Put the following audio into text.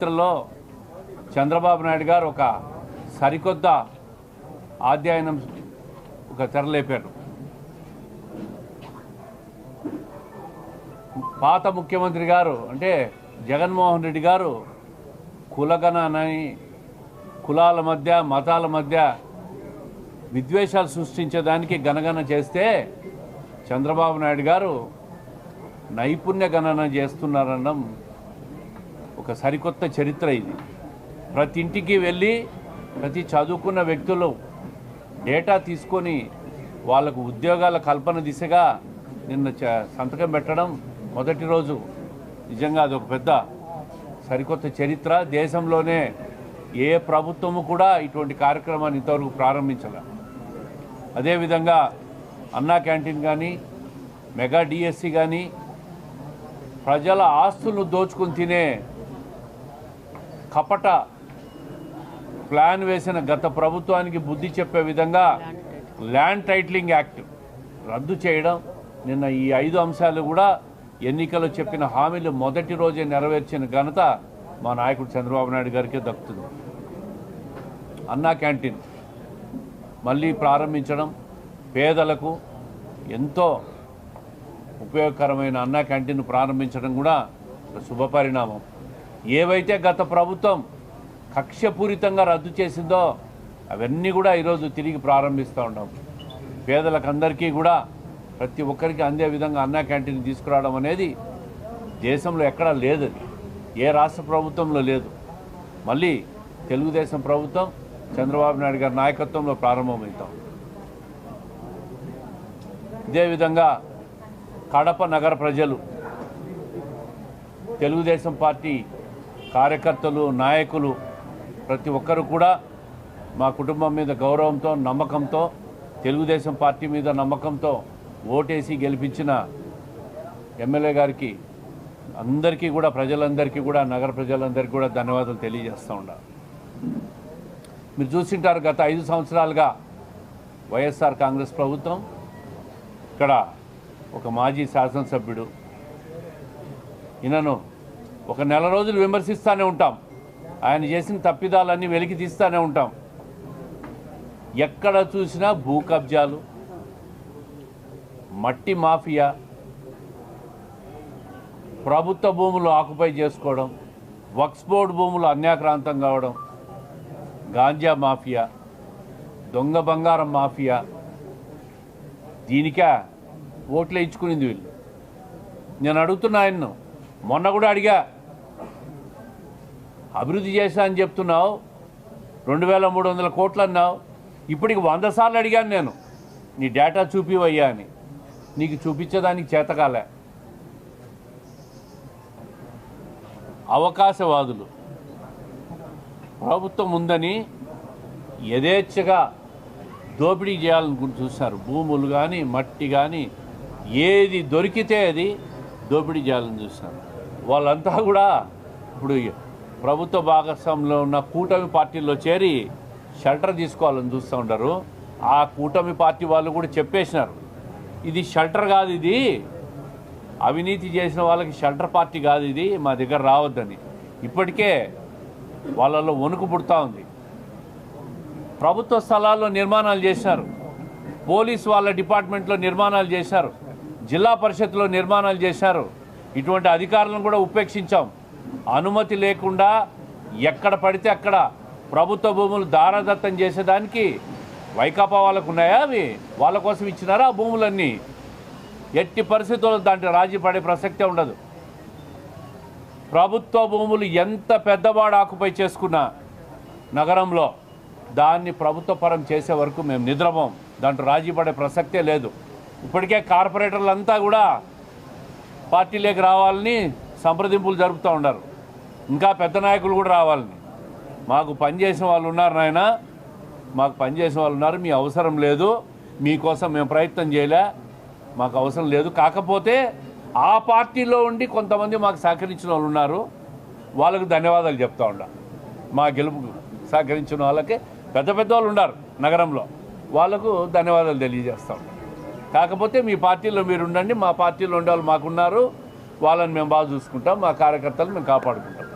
చరిత్రలో చంద్రబాబు నాయుడు గారు ఒక సరికొత్త అధ్యయనం ఒక తెరలేపారు. పాత ముఖ్యమంత్రి గారు అంటే జగన్మోహన్ రెడ్డి గారు కులగణనని కులాల మధ్య మతాల మధ్య విద్వేషాలు సృష్టించేదానికి గణగణ చేస్తే చంద్రబాబు నాయుడు గారు నైపుణ్య గణన చేస్తున్నారనడం ఒక సరికొత్త చరిత్ర ఇది. ప్రతి ఇంటికి వెళ్ళి ప్రతి చదువుకున్న వ్యక్తులు డేటా తీసుకొని వాళ్ళకు ఉద్యోగాల కల్పన దిశగా నిన్న చ- సంతకం పెట్టడం మొదటి రోజు. నిజంగా అదొక పెద్ద సరికొత్త చరిత్ర. దేశంలోనే ఏ ప్రభుత్వము కూడా ఇటువంటి కార్యక్రమాన్ని ఇంతవరకు ప్రారంభించాల. అదేవిధంగా అన్నా క్యాంటీన్ కానీ మెగా డిఎస్సి కానీ ప్రజల ఆస్తులను దోచుకుని తినే కపట ప్లాన్ వేసిన గత ప్రభుత్వానికి బుద్ధి చెప్పే విధంగా ల్యాండ్ టైటిలింగ్ యాక్ట్ రద్దు చేయడం నిన్న ఈ ఐదు అంశాలు కూడా ఎన్నికల్లో చెప్పిన హామీలు మొదటి రోజే నెరవేర్చిన ఘనత మా నాయకుడు చంద్రబాబు నాయుడు గారికే దక్కుతుంది. అన్నా క్యాంటీన్ మళ్ళీ ప్రారంభించడం పేదలకు ఎంతో ఉపయోగకరమైన అన్నా క్యాంటీన్ ప్రారంభించడం కూడా శుభపరిణామం. ఏవైతే గత ప్రభుత్వం కక్షపూరితంగా రద్దు చేసిందో అవన్నీ కూడా ఈరోజు తిరిగి ప్రారంభిస్తూ ఉంటాం పేదలకు అందరికీ కూడా ప్రతి ఒక్కరికి అందే విధంగా అన్నా క్యాంటీన్ తీసుకురావడం అనేది దేశంలో ఎక్కడా లేదు. ఏ రాష్ట్ర ప్రభుత్వంలో లేదు. మళ్ళీ తెలుగుదేశం ప్రభుత్వం చంద్రబాబు నాయుడు గారి నాయకత్వంలో ప్రారంభమవుతాం. ఇదే విధంగా కడప నగర ప్రజలు తెలుగుదేశం పార్టీ కార్యకర్తలు నాయకులు ప్రతి ఒక్కరు కూడా మా కుటుంబం మీద గౌరవంతో నమ్మకంతో తెలుగుదేశం పార్టీ మీద నమ్మకంతో ఓటేసి గెలిపించిన ఎమ్మెల్యే గారికి అందరికీ కూడా ప్రజలందరికీ కూడా నగర ప్రజలందరికీ కూడా ధన్యవాదాలు తెలియజేస్తూ ఉండాలి మీరు చూసింటారు గత ఐదు సంవత్సరాలుగా వైఎస్ఆర్ కాంగ్రెస్ ప్రభుత్వం ఇక్కడ ఒక మాజీ శాసనసభ్యుడు ఈయనను ఒక నెల రోజులు విమర్శిస్తూనే ఉంటాం. ఆయన చేసిన తప్పిదాలన్నీ వెలికి తీస్తూనే ఉంటాం. ఎక్కడ చూసినా భూ కబ్జాలు మట్టి మాఫియా ప్రభుత్వ భూములు ఆకుపై చేసుకోవడం వక్స్ బోర్డు భూములు అన్యాక్రాంతం కావడం గాంజా మాఫియా దొంగ బంగారం మాఫియా దీనికా ఓట్లు ఇచ్చుకునింది వీళ్ళు. నేను అడుగుతున్నా ఆయన్ను మొన్న కూడా అడిగా అభివృద్ధి చేశా అని చెప్తున్నావు. రెండు వేల మూడు వందల కోట్లు అన్నావు ఇప్పటికి వంద సార్లు అడిగాను నేను. నీ డేటా చూపివయ్యా అని. నీకు చూపించేదానికి చేతకాలే. అవకాశవాదులు. ప్రభుత్వం ఉందని యథేచ్ఛగా దోపిడీ చేయాలనుకుని చూస్తారు భూములు కానీ మట్టి కానీ ఏది దొరికితే అది దోపిడీ చేయాలని చూస్తారు వాళ్ళంతా కూడా ఇప్పుడు ప్రభుత్వ భాగస్వామ్యంలో ఉన్న కూటమి పార్టీల్లో చేరి షెల్టర్ తీసుకోవాలని చూస్తూ ఉంటారు ఆ కూటమి పార్టీ వాళ్ళు కూడా చెప్పేసినారు. ఇది షెల్టర్ కాదు ఇది. అవినీతి చేసిన వాళ్ళకి షెల్టర్ పార్టీ కాదు ఇది. మా దగ్గర రావద్దని. ఇప్పటికే వాళ్ళలో వణుకు పుడతా ఉంది. ప్రభుత్వ స్థలాల్లో నిర్మాణాలు చేశారు పోలీస్ వాళ్ళ డిపార్ట్మెంట్లో నిర్మాణాలు చేశారు. జిల్లా పరిషత్లో నిర్మాణాలు చేశారు. ఇటువంటి అధికారులను కూడా ఉపేక్షించాం. అనుమతి లేకుండా ఎక్కడ పడితే అక్కడ ప్రభుత్వ భూములు దారదత్తం చేసేదానికి వైకాపా వాళ్ళకు ఉన్నాయా అవి? వాళ్ళ కోసం ఇచ్చినారా ఆ భూములన్నీ? ఎట్టి పరిస్థితుల్లో దాంట్లో రాజీ పడే ప్రసక్తే ఉండదు. ప్రభుత్వ భూములు ఎంత పెద్దవాడు ఆకుపై చేసుకున్నా నగరంలో దాన్ని ప్రభుత్వపరం చేసే వరకు మేము నిద్రపోం. దాంట్లో రాజీ పడే ప్రసక్తే లేదు. ఇప్పటికే కార్పొరేటర్లంతా కూడా పార్టీలోకి రావాలని సంప్రదింపులు జరుపుతూ ఉన్నారు. ఇంకా పెద్ద నాయకులు కూడా రావాలని. మాకు పనిచేసిన వాళ్ళు ఉన్నారు నాయన. మాకు పనిచేసిన వాళ్ళు ఉన్నారు. మీ అవసరం లేదు. మీకోసం మేము ప్రయత్నం చేయలే. మాకు అవసరం లేదు. కాకపోతే ఆ పార్టీలో ఉండి కొంతమంది మాకు సహకరించిన వాళ్ళు ఉన్నారు. వాళ్ళకు ధన్యవాదాలు చెప్తా ఉండ. మా గెలుపుకు సహకరించిన వాళ్ళకి పెద్ద పెద్ద వాళ్ళు ఉన్నారు నగరంలో. వాళ్ళకు ధన్యవాదాలు తెలియజేస్తా కాకపోతే మీ పార్టీలో మీరు ఉండండి. మా పార్టీలో ఉండే వాళ్ళు మాకున్నారు వాళ్ళని మేము బాగా చూసుకుంటాం మా కార్యకర్తలు మేము కాపాడుకుంటాం.